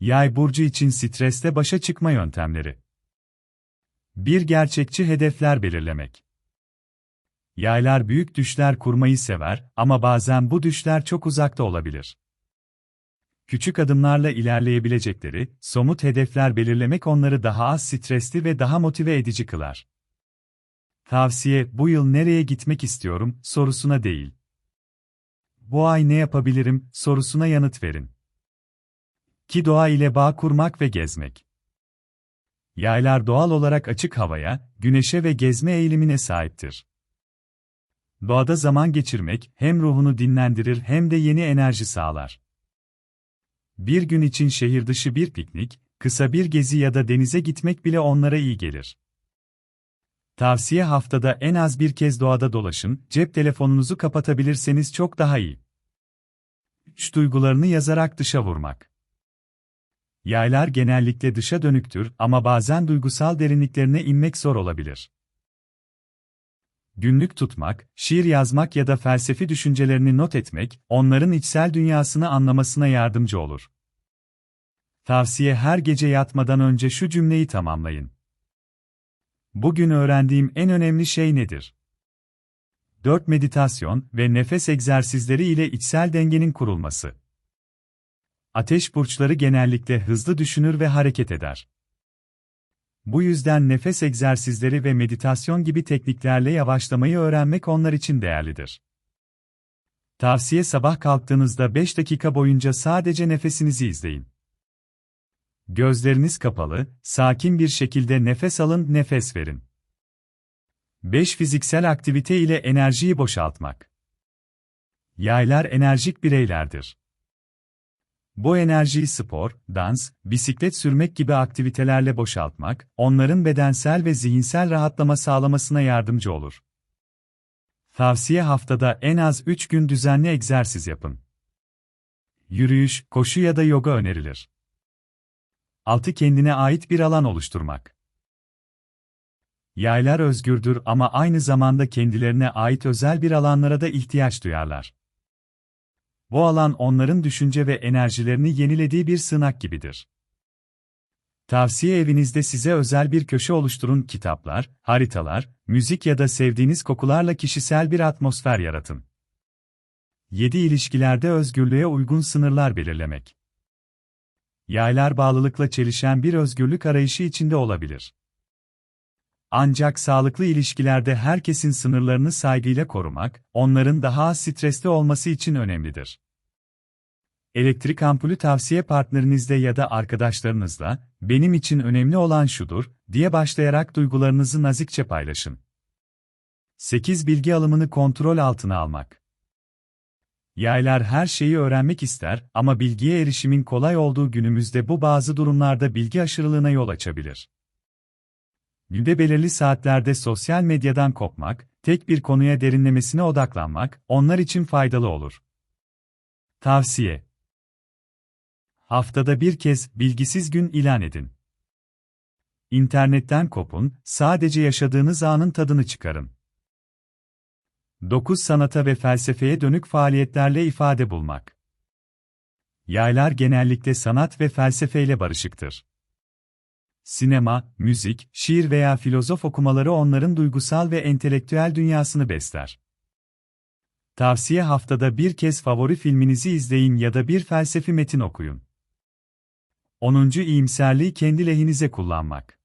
Yay burcu için stresle başa çıkma yöntemleri. Bir gerçekçi hedefler belirlemek. Yaylar büyük düşler kurmayı sever ama bazen bu düşler çok uzakta olabilir. Küçük adımlarla ilerleyebilecekleri, somut hedefler belirlemek onları daha az stresli ve daha motive edici kılar. Tavsiye, bu yıl nereye gitmek istiyorum sorusuna değil. Bu ay ne yapabilirim sorusuna yanıt verin. Ki doğa ile bağ kurmak ve gezmek. Yaylar doğal olarak açık havaya, güneşe ve gezme eğilimine sahiptir. Doğada zaman geçirmek hem ruhunu dinlendirir hem de yeni enerji sağlar. Bir gün için şehir dışı bir piknik, kısa bir gezi ya da denize gitmek bile onlara iyi gelir. Tavsiye haftada en az bir kez doğada dolaşın, cep telefonunuzu kapatabilirseniz çok daha iyi. 3 duygularını yazarak dışa vurmak. Yaylar genellikle dışa dönüktür ama bazen duygusal derinliklerine inmek zor olabilir. Günlük tutmak, şiir yazmak ya da felsefi düşüncelerini not etmek, onların içsel dünyasını anlamasına yardımcı olur. Tavsiye her gece yatmadan önce şu cümleyi tamamlayın. Bugün öğrendiğim en önemli şey nedir? 4 meditasyon ve nefes egzersizleri ile içsel dengenin kurulması. Ateş burçları genellikle hızlı düşünür ve hareket eder. Bu yüzden nefes egzersizleri ve meditasyon gibi tekniklerle yavaşlamayı öğrenmek onlar için değerlidir. Tavsiye sabah kalktığınızda 5 dakika boyunca sadece nefesinizi izleyin. Gözleriniz kapalı, sakin bir şekilde nefes alın, nefes verin. 5. Fiziksel aktivite ile enerjiyi boşaltmak. Yaylar enerjik bireylerdir. Bu enerjiyi spor, dans, bisiklet sürmek gibi aktivitelerle boşaltmak, onların bedensel ve zihinsel rahatlama sağlamasına yardımcı olur. Tavsiye haftada en az 3 gün düzenli egzersiz yapın. Yürüyüş, koşu ya da yoga önerilir. 6. Kendine ait bir alan oluşturmak. Yaylar özgürdür ama aynı zamanda kendilerine ait özel bir alanlara da ihtiyaç duyarlar. Bu alan onların düşünce ve enerjilerini yenilediği bir sığınak gibidir. Tavsiye evinizde size özel bir köşe oluşturun kitaplar, haritalar, müzik ya da sevdiğiniz kokularla kişisel bir atmosfer yaratın. 7. İlişkilerde özgürlüğe uygun sınırlar belirlemek. Yaylar bağlılıkla çelişen bir özgürlük arayışı içinde olabilir. Ancak sağlıklı ilişkilerde herkesin sınırlarını saygıyla korumak, onların daha az stresli olması için önemlidir. Elektrik ampulü tavsiye partnerinizle ya da arkadaşlarınızla, benim için önemli olan şudur, diye başlayarak duygularınızı nazikçe paylaşın. 8. Bilgi alımını kontrol altına almak. Yaylar her şeyi öğrenmek ister ama bilgiye erişimin kolay olduğu günümüzde bu bazı durumlarda bilgi aşırılığına yol açabilir. Günde belirli saatlerde sosyal medyadan kopmak, tek bir konuya derinlemesine odaklanmak, onlar için faydalı olur. Tavsiye Haftada bir kez bilgisiz gün ilan edin. İnternetten kopun, sadece yaşadığınız anın tadını çıkarın. 9. Sanata ve felsefeye dönük faaliyetlerle ifade bulmak. Yaylar genellikle sanat ve felsefeyle barışıktır. Sinema, müzik, şiir veya filozof okumaları onların duygusal ve entelektüel dünyasını besler. Tavsiye haftada bir kez favori filminizi izleyin ya da bir felsefi metin okuyun. 10. İyimserliği kendi lehinize kullanmak.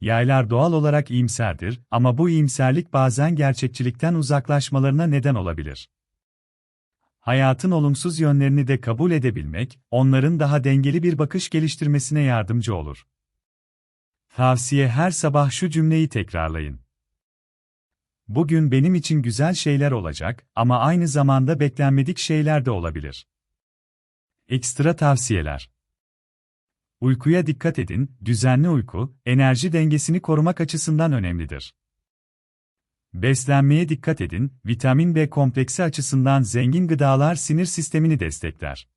Yaylar doğal olarak iyimserdir ama bu iyimserlik bazen gerçekçilikten uzaklaşmalarına neden olabilir. Hayatın olumsuz yönlerini de kabul edebilmek, onların daha dengeli bir bakış geliştirmesine yardımcı olur. Tavsiye her sabah şu cümleyi tekrarlayın. Bugün benim için güzel şeyler olacak ama aynı zamanda beklenmedik şeyler de olabilir. Ekstra tavsiyeler Uykuya dikkat edin, düzenli uyku, enerji dengesini korumak açısından önemlidir. Beslenmeye dikkat edin, vitamin B kompleksi açısından zengin gıdalar sinir sistemini destekler.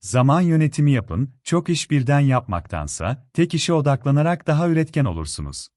Zaman yönetimi yapın, çok iş birden yapmaktansa, tek işe odaklanarak daha üretken olursunuz.